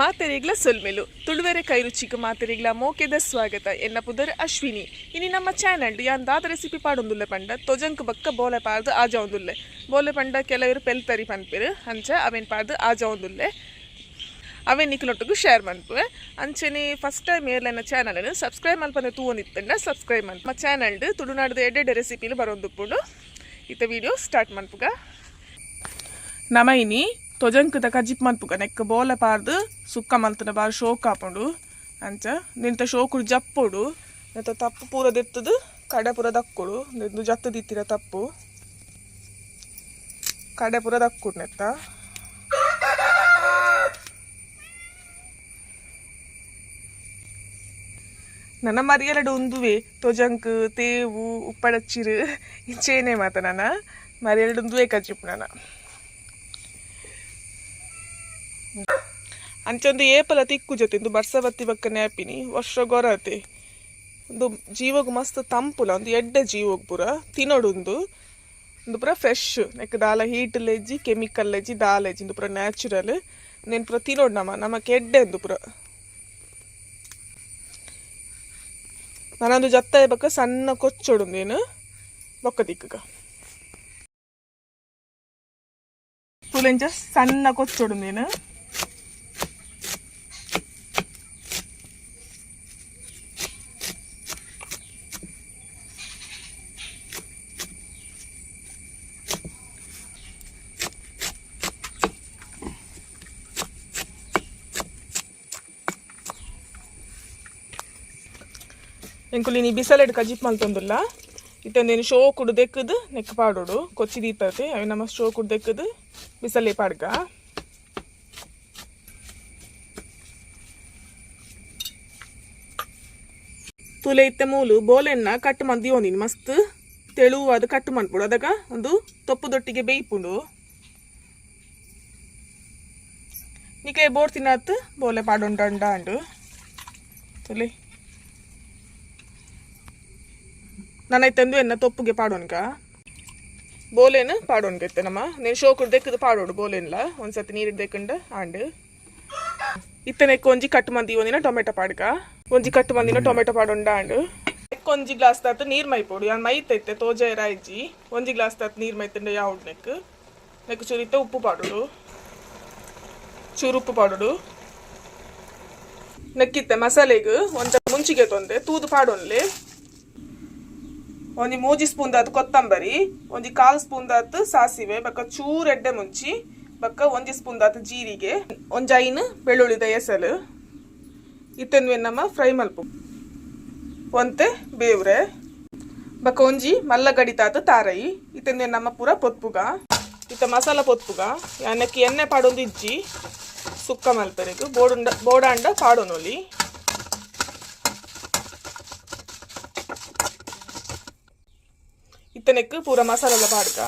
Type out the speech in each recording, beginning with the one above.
ಮಾತೆರಿಗ್ಲ ಸೊಲ್ಮೆಲು. ತುಳುವೆರೆ ಕೈರುಚಿಗೆ ಮಾತೆರಿಗ್ಲ ಮೋಕೆದ ಸ್ವಾಗತ. ಎನ್ನ ಪುದರ್ ಅಶ್ವಿನಿ. ಇನಿ ನಮ್ಮ ಚಾನಲ್ ಯಾಂದಾದ ರೆಸಿಪಿ ಪಾಡೊಂದುಲ್ಲೆ ಪಂಡ. ತೊಜಂಕ್ ಬಕ್ಕ ಬೋಲೆ ಪಾಡ್ದು ಆಜ ಒಂದುಲ್ಲೆ ಬೋಲೆ ಪಂಡ ಕೆಲವರು ಪೆಲ್ತರಿ ಪನ್ಪಿರು. ಅಂಚ ಅವೆನ್ ಪಾಡ್ದು ಆಜ ಒಂದುಲ್ಲೆ ಅವೇ ನಿಕ್ಲೊಟ್ಟಿಗೂ ಶೇರ್ ಮಾಡ್ಪುವೆ ಅಂಚನೆ ಫಸ್ಟ್ ಟೈಮ್ ಏರ್ಲೈನ ಚಾನಲ್ ಸಬ್ಸ್ಕ್ರೈಬ್ ಮಲ್ಪನೆ ತೂವೊಂದಿತ್ತಂಡ ಸಬ್ಸ್ಕ್ರೈಬ್ ಮನ್ಪ. ನಮ್ಮ ಚಾನಲ್ ತುಳುನಾಡ್ದು ಎಡೆಡೆ ರೆಸಿಪಿಲು ಬರೋಂದುಪ್ಪುಂಡು. ಇತ್ತ ವಿಡಿಯೋ ಸ್ಟಾರ್ಟ್ ಮಾಡ್ಪುಗ ನಮ ಇನಿ ತೊಜಂಕದ ಕಜಿಪ್ ಮನ್ಪುಗ ನೆಕ್ಕ ಬೋಲೆ ಪಾರ್ದು ಸುಕ್ಕ ಮಲ್ತನ ಬಾರಿ ಶೋಕ್ ಹಾಪುಂಡು ಅಂಚ ನಿಂತ ಶೋಕುಡು ಜಪ್ಪುಡು ನೆತ್ತ ತಪ್ಪು ಪೂರ ದೆತ್ತದು ಕಡೆ ಪೂರ ದಕ್ಕುಡು ನಿಂದು ಜತ್ತು ದಿತ್ತಿರ ತಪ್ಪು ಕಡೆ ಪೂರ ದಕ್ಕುಡು ನೆತ್ತ ನನ್ನ ಮರಿಯಲಡು ಒಂದುವೆ ತೊಜಂಕ್ ತೇವು ಉಪ್ಪಡಚ್ಚಿರು ಇಂಚೇನೆ ಮಾತ ನನ್ನ ಮರಿಯಲಡು ಒಂದುವೆ ಕಜಿಪ್ ನನ್ನ ಅಂಚೊಂದು ಏಪಲ ತಿಕ್ಕು ಜೊತೆ ಇಂದು ಬರ್ಸ ಬತ್ತಿ ಬಕ್ಕ ನ್ಯಾಪಿನಿ ವರ್ಷ ಗೊರತೆ. ಒಂದು ಜೀವಗು ಮಸ್ತ್ ತಂಪುಲ, ಒಂದು ಎಡ್ಡೆ ಜೀವಗ್ ಪೂರ ತಿನ್ನೋಡುಂದು ಒಂದು ಪೂರ ಫ್ರೆಶ್ ನೆಕ್ ದಾಲ ಹೀಟ್ ಲೆಜ್ಜಿ ಕೆಮಿಕಲ್ ಲೆಜ್ಜಿ ದಾಲ ಲೆಜ್ಜಿ ಒಂದು ಪೂರ ನ್ಯಾಚುರಲ್ ನೆನ್ ಪೂರ ತಿನ್ನೋಡು ನಮ್ಮ ಎಡ್ಡೆ ಒಂದು ಪೂರ. ನಾನೊಂದು ಜತ್ತ ಬಕ್ಕ ಸಣ್ಣ ಕೊಚ್ಚೊಡುಂದೇನು ಬೊಕ್ಕ ದಿಕ್ಕಗ. ತುಲೆಂಚ ಸಣ್ಣ ಕೊಚ್ಚೊಡುಂದೇನು ಎಂಕುಲಿ ನೀ ಬಿಸಲೆಡ್ ಕಜಿಪ್ ಮಲ್ತೊಂದುಲ್ಲ ಇತ್ತೊಂದೇನು ಶೋ ಕುಡು ದೆಕ್ಕದು ನೆಕ್ ಪಾಡೋಡು. ಕೊಚ್ಚಿ ದೀತತೆ ಅవి ನಮ್ಮ ಶೋ ಕುಡು ಬಿಸಲೆ ಪಾಡ್ಗ. ತುಲೆ ಇತ್ತೆ ಮೂಲು ಬೋಲೆನ್ನ ಕಟ್ ಮಂದಿ ನೀನು ಮಸ್ತ್. ತೆಳುವಾದ ಕಟ್ ಮಾಡ್ಬಿಡು ಅದಾಗ ಒಂದು ತೊಪ್ಪುದೊಟ್ಟಿಗೆ ಬೇಯಿಪುಂಡು. ನಿಕ್ಲೆ ಬೋರ್ ತಿನ್ನತ್ ಬೋಲೆ ಪಾಡೊಂಡ ಅಂಡು ತುಲೆ. ನನ್ನೈತಂದು ಎನ್ನ ತೊಪ್ಪುಗೆ ಪಾಡೋನ್ಕ? ಬೋಲೇನು ಪಾಡೋನ್ಗೆ ಎತ್ತೆ ನಮ್ಮ. ನೀನು ಶೋಕುಡು ದೆಕ್ಕದು ಪಾಡೋಡು ಬೋಲೇನ್ಲ. ಒಂದ್ಸತಿ ನೀರು ದೆಕ್ಕಂಡ ಆಂಡ್. ಇತ್ತನೆ ಕೊಂಜಿ ಕಟ್ ಮಂದಿ ಒಂದಿನ ಟೊಮೆಟೊ ಪಾಡ್ಕ. ಒಂಜಿ ಕಟ್ ಮಂದಿನ ಟೊಮೆಟೊ ಪಾಡೊಂಡ ಆಂಡ್. ಒಂಜಿ ಗ್ಲಾಸ್ ತಾತ ನೀರ್ ಮೈಪೋಡು ಯಾನ್ ಮೈತೈತೆ ತೋಜ ರಾಯ್ಜಿ. ಒಂಜಿ ಗ್ಲಾಸ್ ತಾತ ನೀರ್ ಮೈತಂಡ ಯಾವ್ದು ನೆಕ್ ನೆಕ್ ಚೂರಿತ್ತ ಉಪ್ಪು ಪಾಡೋಡು. ಚೂರು ಉಪ್ಪು ಪಾಡೋಡು. ನೆಕ್ಕಿತ್ತೆ ಮಸಾಲೆಗೆ ಒಂದ ಮುಂಚಿಗೆ ತೊಂದೆ. ತೂದು ಪಾಡೋನ್ಲೆ. ಒಂಜಿ ಮೂಜಿ ಸ್ಪೂನ್ ದಾತ್ ಕೊತ್ತಂಬರಿ ಒಂಜಿ ಕಾಲ್ ಸ್ಪೂನ್ ದಾತ್ ಸಾಸಿವೆ, ಬಕ್ಕ ಚೂರು ಎಡ್ಡೆ ಮುಂಚಿ, ಬಕ್ಕ ಒಂಜಿ ಸ್ಪೂನ್ ದಾತ್ ಜೀರಿಗೆ ಒಂಜೈನ್ ಬೆಳ್ಳುಳ್ಳಿ ಎಸಲು ಇತ್ತನ್ವೆ ನಮ್ಮ ಫ್ರೈ ಮಲ್ಪು. ಒಂತೆ ಬೇವ್ರೆ, ಬಕ್ಕ ಒಂಜಿ ಮಲ್ಲ ಗಡಿತಾತ ತಾರೈ ಇತ್ತನ್ವೆ ನಮ್ಮ ಪೂರ ಪೊತ್ಪುಗ, ಇತ್ತ ಮಸಾಲ ಪೊತ್ಪುಗ ಯಾನಕ್ಕೆ ಎಣ್ಣೆ ಪಾಡೊಂದು ಇಜ್ಜಿ, ಸುಕ್ಕ ಮಲ್ಪೆರೆಗು ಬೋಡುಂಡ, ಬೋಡಾಂಡ ಪಾಡೋನೊಲಿ. ಇತ್ತನೆಕ್ ಪೂರ ಮಸಾಲೆಲ್ಲ ಪಾಡ್ಕ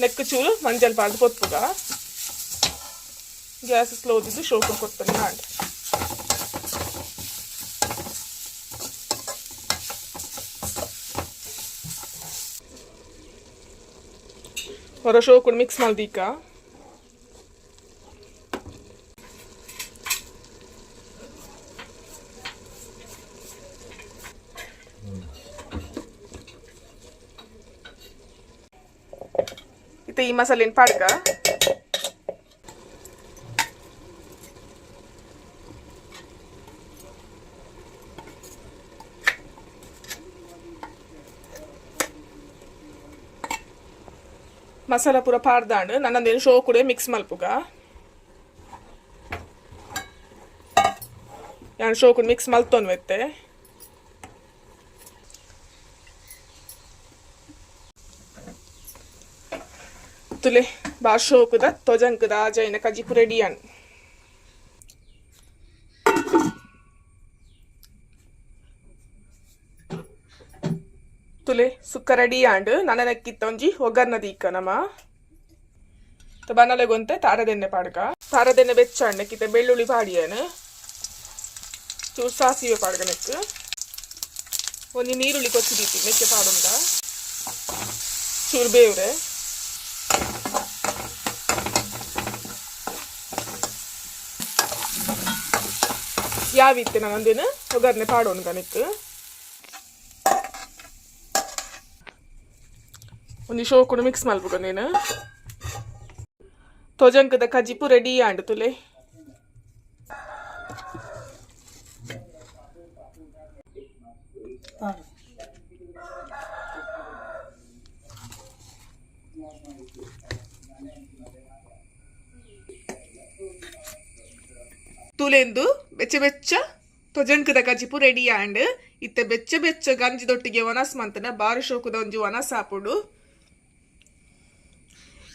ನೆಕ್ ಚೂರು ಮಂಜಲ್ ಪಾಡ್ದು ಪೊತ್ತುಗ ಗ್ಯಾಸ್ ಸ್ಲೋದಿದ್ದು ಶೋಕು ಕೊತ್ತನೆ ಮಾಡಿ ಹೊರ ಶೋಕು ಮಿಕ್ಸ್ ಮಾಡ್ದೀಕ ಇತ್ತೆ ಈ ಮಸಾಲೆನ ಪಾಡ್ಕ ಮಸಾಲ ಪೂರ ಪಾಡ್ದಾಂಡ್ ನನ್ನದೇನು ಶೋ ಕೂಡ ಮಿಕ್ಸ್ ಮಲ್ಪುಗ ನಾನು ಶೋ ಕೂಡ ಮಿಕ್ಸ್ ಮಲ್ತೊನ್ ವೆತ್ತೆ ತುಲೆ ಬಾರ್ ಶೋಕುದ ತೊಜಂಕದ ಆಜೈನ ಕಜಿಪು ರೆಡಿಯನ್ ತುಲೆ ಸುಕ್ಕ ರೆಡಿ ಆಂಡ್ ನನನಕ್ಕಿತ್ತ ಒಂಜಿ ಒಗ್ಗರ್ನದಿ ಇಕ್ಕ ನಮ ಬನಲೆಗೊಂತೆ ತಾರದೆಣ್ಣೆ ಪಾಡ್ಕ ತಾರದೆಣ್ಣೆ ಬೆಚ್ಚಾಂಡ್ ನೆಕ್ಕಿತ್ತ ಬೆಳ್ಳುಳ್ಳಿ ಪಾಡಿಯನ್ ಚೂರು ಸಾಸಿವೆ ಪಾಡ್ಕ ನೆಕ್ ಒಂಜಿ ನೀರುಳ್ಳಿ ಕೊಚ್ಚಿ ದೀತಿ ಮೆಕ್ಕೆ ಪಾಡುಂಡ ಚೂರು ಬೇವ್ರೆ ಯಾವಿತ್ತೆ ನಾನೊಂದೇನು ಒಗ್ಗರಣೆ ಪಾಡೋನು ಕನಿಕ್ ಒಂದು ಶೋ ಕೂಡ ಮಿಕ್ಸ್ ಮಾಡ್ಬೇಕು ನೀನು. ತೊಜಂಕದ ಕಜಿಪು ರೆಡಿ ಆಂಡು ತುಲೆ. ತುಲೆಂದು ಬೆಚ್ಚ ಬೆಚ್ಚ ತೊಜಂಕದ ಗಜಿಪು ರೆಡಿ ಆಂಡ್ ಇತ್ತೆ ಬೆಚ್ಚ ಬೆಚ್ಚ ಗಂಜಿದೊಟ್ಟಿಗೆ ಒನಸ್ ಮಂತನ ಬಾರು ಶೋಕದ ಒಂಜಿ ಒನಸ್ ಆಪುಡು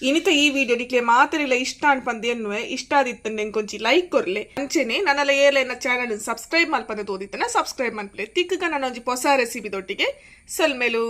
ಇನಿತ ಈ ವಿಡಿಯೋ ನಿಕ್ಲೆ ಮಾತರಿಲ್ಲ ಇಷ್ಟ ಅನ್ಪಂದು ಎನ್ನುವೆ. ಇಷ್ಟ ಆದಿತ್ತ ಕೊಂಚಿ ಲೈಕ್ ಕೊರ್ಲೆ. ಅಂಚೆನೆ ನನ್ನಲ್ಲ ಏಲೆನ ಚಾನಲ್ ಸಬ್ಸ್ಕ್ರೈಬ್ ಮಲ್ಪಂದೆ ತೋದಿತ್ತನ ಸಬ್ಸ್ಕ್ರೈಬ್ ಮಲ್ಪಲೆ. ತಿಕ್ಕ ನನ್ನ ಒಂಜಿ ಹೊಸ ರೆಸಿಪಿ ದೊಟ್ಟಿಗೆ ಸಲ್ಮೇಲು.